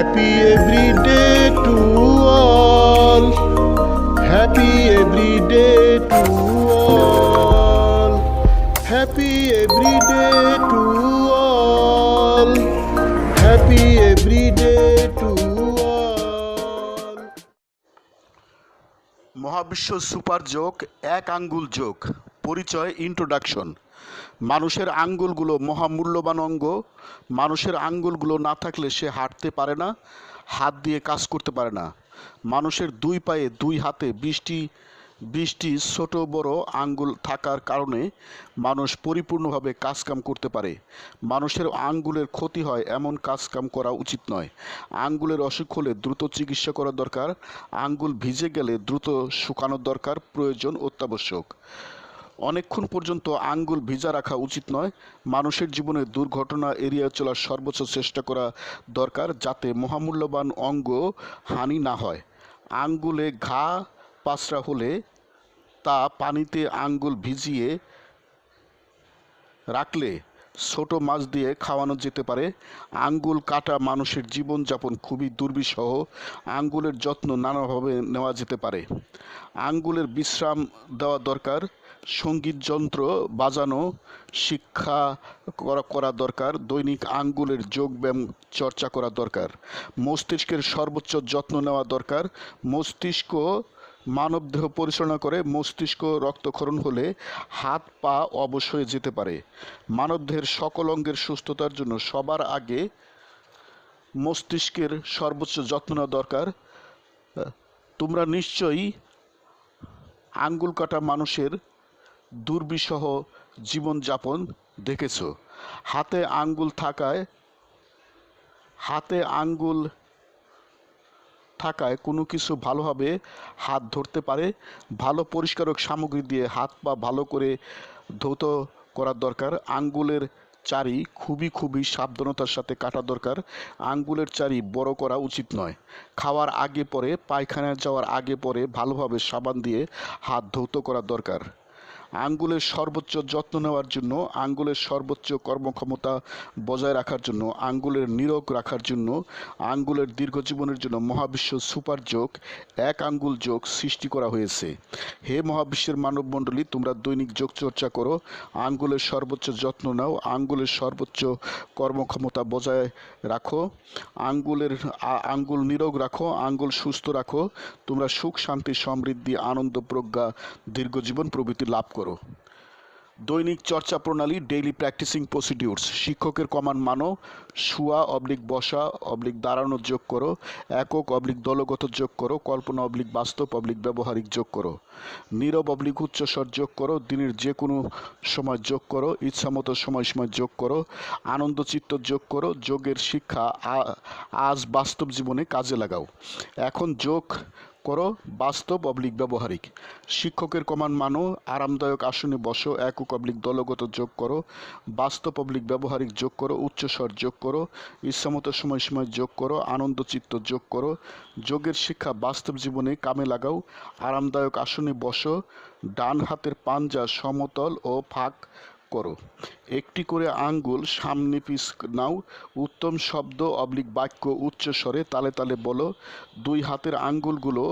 Happy every day to all. Happy every day to all. Happy every day to all. Happy every day to all. মহাবিশ্ব super যোগ এক আঙ্গুল যোগ পরিচয় introduction মানুষের আঙ্গুলগুলো মহামূল্যবান অঙ্গ। মানুষের আঙ্গুলগুলো না থাকলে সে হাঁটতে পারে না, হাত দিয়ে কাজ করতে পারে না। মানুষের দুই পায়ে দুই হাতে বৃষ্টি বৃষ্টি ছোট বড় আঙ্গুল থাকার কারণে মানুষ পরিপূর্ণভাবে কাজকাম করতে পারে। মানুষের আঙ্গুলের ক্ষতি হয় এমন কাজকাম করা উচিত নয়। আঙ্গুলের অসুখ হলে দ্রুত চিকিৎসা করা দরকার। আঙ্গুল ভিজে গেলে দ্রুত শুকানোর দরকার। প্রয়োজন অত্যাবশ্যক। অনেকক্ষণ পর্যন্ত আঙ্গুল ভিজা রাখা উচিত নয়। মানুষের জীবনে দুর্ঘটনা এড়িয়ে চলার সর্বোচ্চ চেষ্টা করা দরকার যাতে মহামূল্যবান অঙ্গ হানি না হয়। আঙ্গুলে ঘা পাঁচড়া হলে তা পানিতে আঙ্গুল ভিজিয়ে রাখলে ছোট মাছ দিয়ে খাওয়ানো যেতে পারে। আঙ্গুল কাটা মানুষের জীবনযাপন খুবই দুর্বিষহ। আঙ্গুলের যত্ন নানাভাবে নেওয়া যেতে পারে। আঙ্গুলের বিশ্রাম দেওয়া দরকার। সংগীত যন্ত্র বাজানো, শিক্ষা করা করা দরকার, দৈনিক আঙ্গুলের যোগব্যায়াম চর্চা করা দরকার, মস্তিষ্কের সর্বোচ্চ যত্ন নেওয়া দরকার, মস্তিষ্ক মানবদেহ পরিচালনা করে, মস্তিষ্ক রক্তক্ষরণ হলে হাত পা অবশ হয়ে যেতে পারে। মানবদেহের সকল অঙ্গের সুস্থতার জন্য সবার আগে মস্তিষ্কের সর্বোচ্চ যত্ন নেওয়া দরকার। তোমরা নিশ্চয়ই আঙ্গুল কাটা মানুষের দুর্বিষহ জীবনযাপন দেখেছ। হাতে আঙ্গুল থাকায় হাতে আঙ্গুল থাকায় কোনো কিছু ভালোভাবে হাত ধরতে পারে। ভালো পরিষ্কারক সামগ্রী দিয়ে হাত পা ভালো করে ধৌত করার দরকার। আঙ্গুলের চারি খুবই খুবই সাবধানতার সাথে কাটা দরকার। আঙ্গুলের চারি বড় করা উচিত নয়। খাওয়ার আগে পরে, পায়খানায় যাওয়ার আগে পরে ভালোভাবে সাবান দিয়ে হাত ধৌত করা দরকার। আঙ্গুলের সর্বোচ্চ যত্ন নেওয়ার জন্য, আঙ্গুলের সর্বোচ্চ কর্মক্ষমতা বজায় রাখার জন্য, আঙ্গুলের নিরোগ রাখার জন্য, আঙ্গুলের দীর্ঘ জীবনের জন্য মহাবিশ্ব সুপার যোগ, এক আঙ্গুল যোগ সৃষ্টি করা হয়েছে। হে মহাবিশ্বের মানবমণ্ডলী, তোমরা দৈনিক যোগ চর্চা করো, আঙ্গুলের সর্বোচ্চ যত্ন নাও, আঙ্গুলের সর্বোচ্চ কর্মক্ষমতা বজায় রাখো, আঙ্গুলের আঙ্গুল নিরোগ রাখো, আঙ্গুল সুস্থ রাখো, তোমরা সুখ, শান্তি, সমৃদ্ধি, আনন্দ, প্রজ্ঞা, দীর্ঘ জীবন প্রভৃতি লাভ করো। দৈনিক চর্চা প্রণালী ডেইলি প্র্যাকটিসিং প্রসিডিউরস শিক্ষকের কমান্ড মানো, শুয়া অবলিক বসা অবলিক দাঁড়ানো যোগ করো, একক অবলিক দলগত যোগ করো, কল্পনা অবলিক বাস্তব অবলিক ব্যবহারিক যোগ করো। নীরব অবলিক উচ্চস্বর যোগ করো, দিনের যে কোনো সময় যোগ করো, ইচ্ছামতো সময় সময় যোগ করো, আনন্দ চিত্ত যোগ করো, যোগের শিক্ষা আজ বাস্তব জীবনে কাজে লাগাও। এখন যোগ করো, বাস্তব অবলিক ব্যবহারিক। শিক্ষকের কমান মানো, আরামদায়ক আসনে বসো, একক অবলিক দলগত যোগ করো, বাস্তব অবলিক ব্যবহারিক যোগ করো, উচ্চস্বর যোগ করো, ইচ্ছামতো সময় সময় যোগ করো আনন্দ চিত্ত যোগ করো, যোগের শিক্ষা বাস্তব জীবনে কামে লাগাও, আরামদায়ক আসনে বসো ডান হাতের পাঞ্জা সমতল ও ফাঁক করো। একটি করে আঙ্গুল সামনে পিস নাও। উত্তম শব্দ অবলিক বাক্য উচ্চ স্বরে তালে তালে বলো। দুই হাতের আঙ্গুলগুলো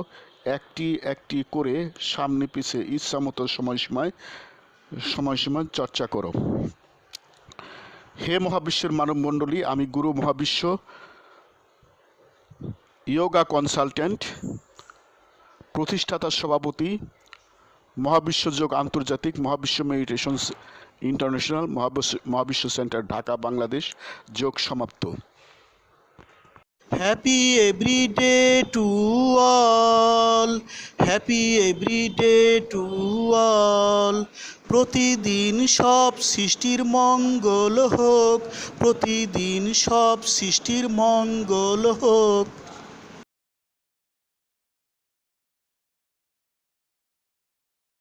একটি একটি করে সামনে পিছে ইচ্ছামতো সময় সময় সময় সময় চর্চা করো। হে মহাবিশ্বের মানব মণ্ডলী আমি গুরু মহাবিশ্ব, ইয়োগা কনসালটেন্ট প্রতিষ্ঠাতার সভাপতি মহাবিশ্ব যোগ আন্তর্জাতিক মহাবিশ্ব মেডিটেশন ইন্টারন্যাশনাল মহাবিশ্ব মহাবিশ্ব সেন্টার, ঢাকা, বাংলাদেশ। যোগ সমাপ্ত। Happy every day to all Happy every day to all প্রতিদিন সব সৃষ্টির মঙ্গল হোক। প্রতিদিন সব সৃষ্টির মঙ্গল হোক।